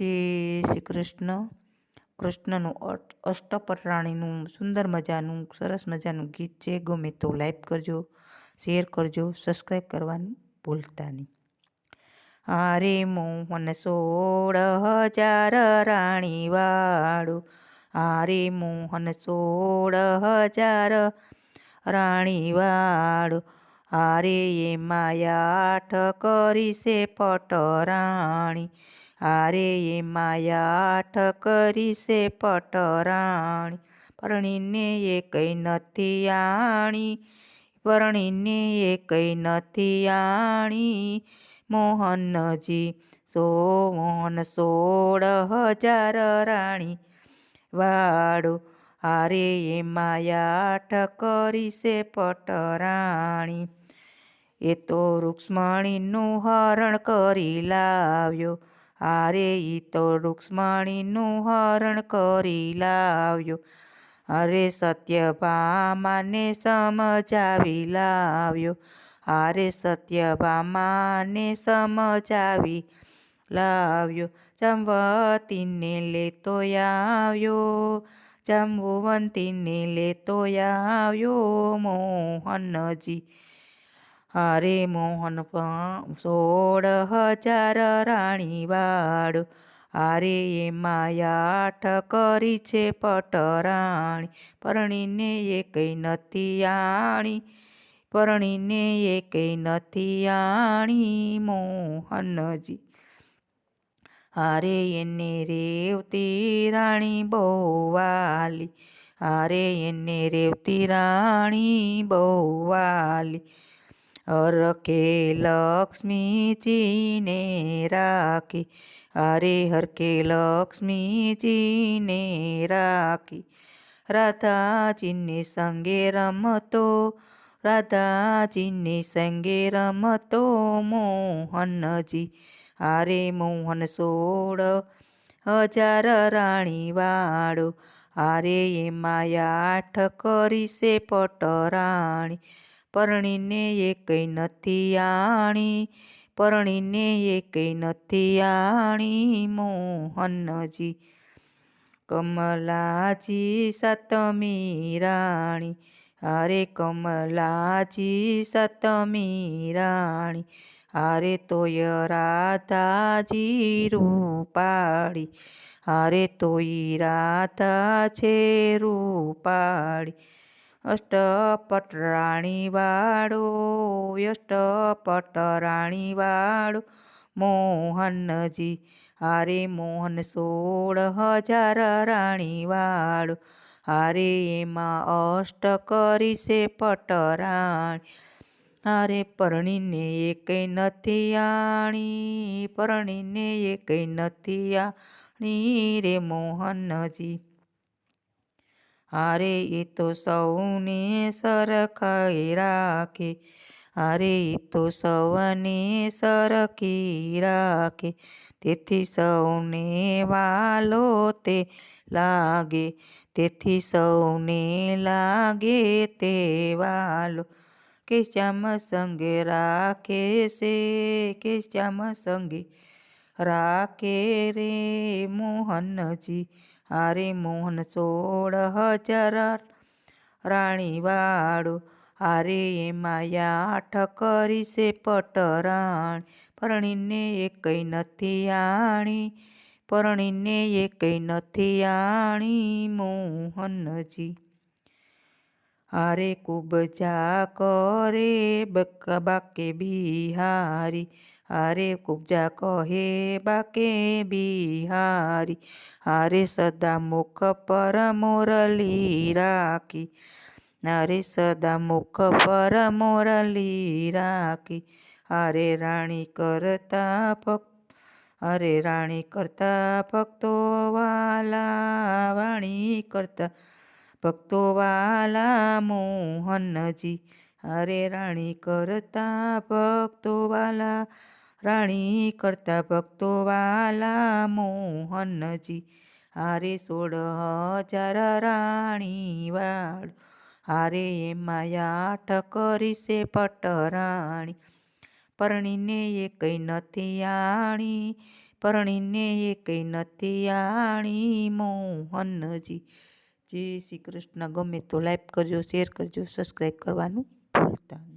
જય શ્રી કૃષ્ણ. કૃષ્ણનું અષ્ટપરાણીનું સુંદર મજાનું, સરસ મજાનું ગીત છે. ગમે તો લાઈક કરજો, શેર કરજો, સબસ્ક્રાઈબ કરવાનું ભૂલતા નહીં. હારે મોહન સોળ હજાર રાણી વાળો હારે મોહન સોળ હજાર રાણી વાળો હારે એ આઠ કરી છે પટરાણી. હારે એ આઠ કરી છે પટરાણી. પરણીને એ કંઈ નથી આણી. પરણીને એ કંઈ નથી આણી. મોહનજી સો મોહન સોળ હજાર રાણી. વાળો, હારે એ માયાઠ કરી છે પટરાણી. એ તો રૂક્ષ્મણીનું હરણ કરી લાવ્યો. હારે ઈ તો રૂક્ષ્મણીનું હરણ કરી લાવ્યો. અરે સત્યભામાને સમજાવી લાવ્યો. હારે સત્યભામાને સમજાવી લાવ્યો. જમવતીને લેતો આવ્યો. જંબુવંતીને લેતો આવ્યો મોહનજી. હરે મોહન સોળ હજાર રાણી વાળો હારે એ આઠ કરી છે પટરાણી. પરણીને એકઈ કઈ નથી આણી. પરણીને એ કઈ નથી આણી મોહનજી. હારે એને રેવતી રાણી બહુવાલી હારે એને રેવતી રાણી બહુ વાલી. હરકે લક્ષ્મીજીને રાખી. હરે હરકે લક્ષ્મીજીને રાખી. રાધાજીને સંગે રમતો, રાધાજીને સંગે રમતો મોહનજી. હારે મોહન સોળ, હજાર રાણી વાળો. હારે એમાં આઠ કરી છે પટરાણી. પરણીને એ કંઈ નથી આણી, પરણીને એ કંઈ નથી આણી, મોહનજી, કમલાજી સતમી રાણી, હારે કમલાજી સતમી રાણી, હારે તોય રાધાજી રૂપાળી, હારે તોય રાધા છે રૂપાળી અષ્ટપટ રાણી વાળો અષ્ટપટ રાણી વાળો મોહનજી, હારે મોહન સોળ હજાર રાણી વાળો હારે એમાં અષ્ટ કરી છે પટરાણી, હારે પરણીને એ કંઈ નથી આણી, પરણીને એ કંઈ નથી આણી રે મોહનજી. હારે એ તો સૌને સરખાઈ રાખે. હારે એ તો સૌને સરખી રાખે. તેથી સૌને વાલો તે લાગે, તેથી સૌને લાગે તે વાલો. કે શ્યામ સંગે રાખે છે કે શ્યામ સંગે રાખે રે મોહનજી. હારે મોહન સોળ હજાર રાણી વાળો હારે એમાં આઠ કરી છે પટરાણી. પરણીને એ કઈ નથી આણી, પરણીને એ કઈ નથી આણી મોહનજી. હારે કુબજા કરે બાકે બિહારી. હારે કુબજા કહે બાકે બિહારી હારે સદા મુખ પર મોરલી રાખી હારે સદા મુખ પર મોરલી રાખી હારે રાણી કરતા ભક્ત હરે રાણી કરતા ભક્તો વાલા વાણી કરતા ભક્તો વાલા મોહનજી હરે રાણી કરતા ભક્તો વાલા રાણી કરતા ભક્તો વાલા મોહનજી, હારે સોળ હજાર રાણી વાળ, હારે એમાં આઠ કરી છે પટરાણી. પરણીને એ કંઈ નથી આણી, પરણીને એ કંઈ નથી આણી મોહનજી. જય શ્રી કૃષ્ણ. ગમે તો લાઈક કરજો, શેર કરજો, સબસ્ક્રાઈબ કરવાનું ભૂલતા